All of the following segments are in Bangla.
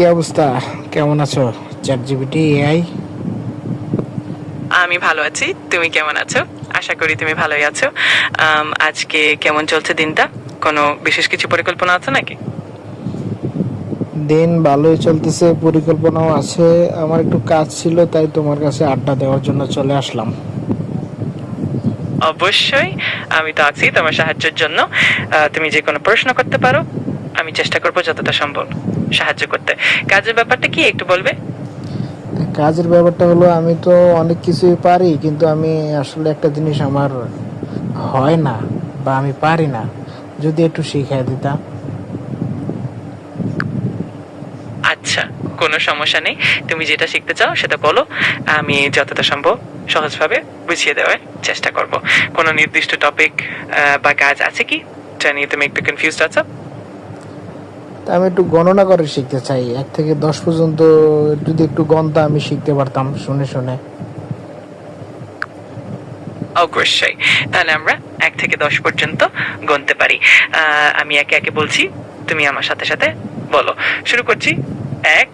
কি অবস্থা? কেমন আছো? চ্যাট জিবিটি এআই আমি ভালো আছি। তুমি কেমন আছো? আশা করি তুমি ভালোই আছো। আজকে কেমন চলছে দিনটা? কোনো বিশেষ কিছু পরিকল্পনা আছে নাকি? দিন ভালোই চলতেছে পরিকল্পনাও আছে। আমার একটু কাজ ছিল তাই তোমার কাছে আড্ডা দেওয়ার জন্য চলে আসলাম। অবশ্যই। আমি তো আছি তোমার সাহায্যের জন্য। তুমি যে কোনো প্রশ্ন করতে পারো। আমি চেষ্টা করব যতটা সম্ভব সাহায্য করতে। কাজের ব্যাপারটা কি একটু বলবে? কাজের ব্যাপারটা হলো আমি তো অনেক কিছুই পারি কিন্তু আমি আসলে একটা জিনিস আমার হয় না বা আমি পারি না। যদি একটু শিখিয়ে দিতা। আচ্ছা কোনো সমস্যা নেই। তুমি যেটা শিখতে চাও সেটা বলো। আমি যতটা সম্ভব সহজভাবে বুঝিয়ে দেওয়ার চেষ্টা করব। কোনো নির্দিষ্ট টপিক বা কাজ আছে কি? যা নিয়ে তুমি একটু কনফিউজড আছো? তা আমি একটু গণনা করে শিখতে চাই। এক থেকে দশ পর্যন্ত যদি একটু গণতা আমি শিখতে পারতাম শুনে শুনে। অবশ্যই। তাহলে আমরা এক থেকে দশ পর্যন্ত গুনতে পারি। আমি একে একে বলছি তুমি আমার সাথে সাথে বলো। শুরু করছি। এক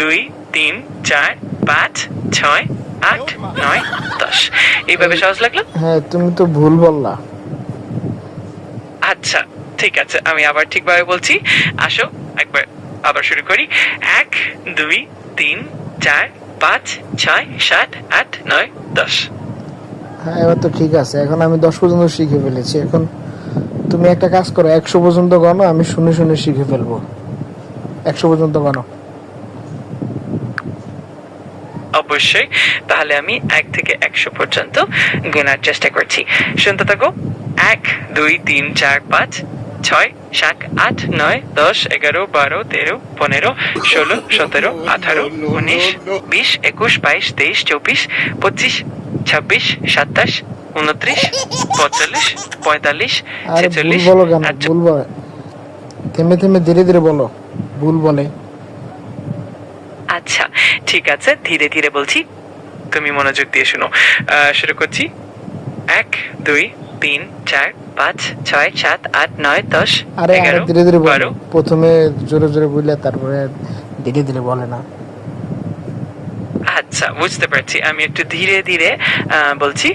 দুই তিন চার পাঁচ ছয় আট নয় দশ। এইভাবে সহজ লাগল? হ্যাঁ তুমি তো ভুল বললা। আচ্ছা। ঠিক আছে আমি আবার ঠিকভাবে বলছি। আসো একবার আবার শুরু করি। এক দুই তিন চার পাঁচ ছয় সাত আট নয় দশ। হ্যাঁ এবার তো ঠিক আছে। এখন আমি দশ পর্যন্ত শিখে ফেলেছি। এখন তুমি একটা কাজ করো একশো পর্যন্ত গণো আমি শুনে শুনে শিখে ফেলব। একশো পর্যন্ত গণো। অবশ্যই। তাহলে আমি এক থেকে একশো পর্যন্ত গোনার চেষ্টা করছি। শুনতে থাকো। এক দুই তিন চার পাঁচ ছয় সাত আট নয় দশ এগারো বারো তেরো পনেরো ষোলো সতেরো আঠারো উনিশ বিশ একুশ বাইশ তেইশ চব্বিশ পঁচিশ ছাব্বিশ সাতাশ উনত্রিশ পঁয়তাল্লিশ পঁয়তাল্লিশ ছেচল্লিশ বলো কেন? ভুল বলে। থেমে থেমে ধীরে ধীরে বলো। ভুল বলে। আচ্ছা ঠিক আছে ধীরে ধীরে বলছি। তুমি মনোযোগ দিয়ে শুনো। আহ, শুরু করছি। এক দুই তিন চার পাঁচ ছয় সাত আট নয় দশ আরে আরে ধীরে ধীরে বলো। প্রথমে জোরে জোরে বললে তারপরে ধীরে ধীরে বলে না। আচ্ছা বুঝতে পারছি। আমি একটু ধীরে ধীরে বলছি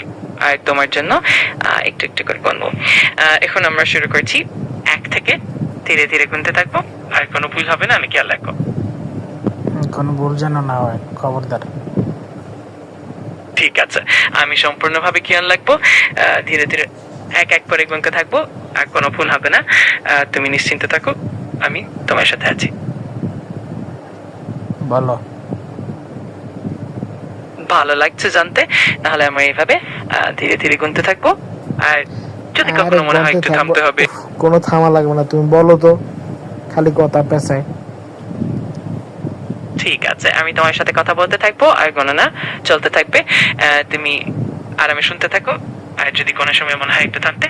আর তোমার জন্য একটু একটু করে আহ, এখন আমরা শুরু করছি। এক থেকে ধীরে ধীরে গুনতে থাকব। আর কোনো ভুল হবে না আমি খেয়াল রাখব। কোনো ভুল যেন না হয় খবরদার। ঠিক আছে। আমি সম্পূর্ণভাবে খেয়াল রাখব ধীরে ধীরে এক এক করে গুনতে থাকব আর কোনো ভুল হবে না। তুমি নিশ্চিন্ত থাকো আমি তোমার সাথে আছি। বলো ভালো লাগছে জানতে নাহলে আমরা এইভাবে ধীরে ধীরে গুনতে থাকব। আর যদি কখনো মনে হয় একটু থামতে হবে। কোনো থামা লাগবে না তুমি বলো তো খালি কথা পেঁচায় ঠিক আছে আমি তোমার সাথে কথা বলতে থাকব আর গণনা চলতে থাকবে। তুমি আরামে শুনতে থাকো আর যদি কোনো সময় মনে হয় একটু থামতে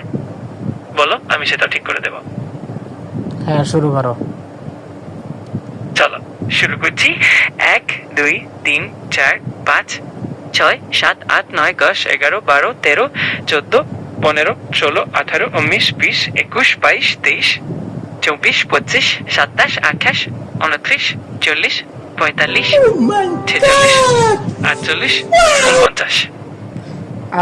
বলো আমি সেটা ঠিক করে দেবো। হ্যাঁ শুরু করো। চলো শুরু করছি। এক দুই তিন চার পাঁচ ছয় সাত আট নয় দশ এগারো বারো তেরো চোদ্দ পনেরো ষোলো আঠারো উনিশ বিশ একুশ বাইশ তেইশ চব্বিশ পঁচিশ সাতাশ আঠাশ উনত্রিশ চল্লিশ পঁয়তাল্লিশ ছেচল্লিশ আটচল্লিশ উনপঞ্চাশ।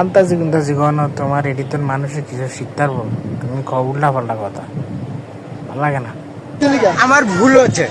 আন্তাজি কুন্তাজি জীবন তোমার এডিতন মানুষের কিছু শিখতে পারব তুমি উল্টা পাল্টা কথা। ভালো লাগে না? আমার ভুল হচ্ছে।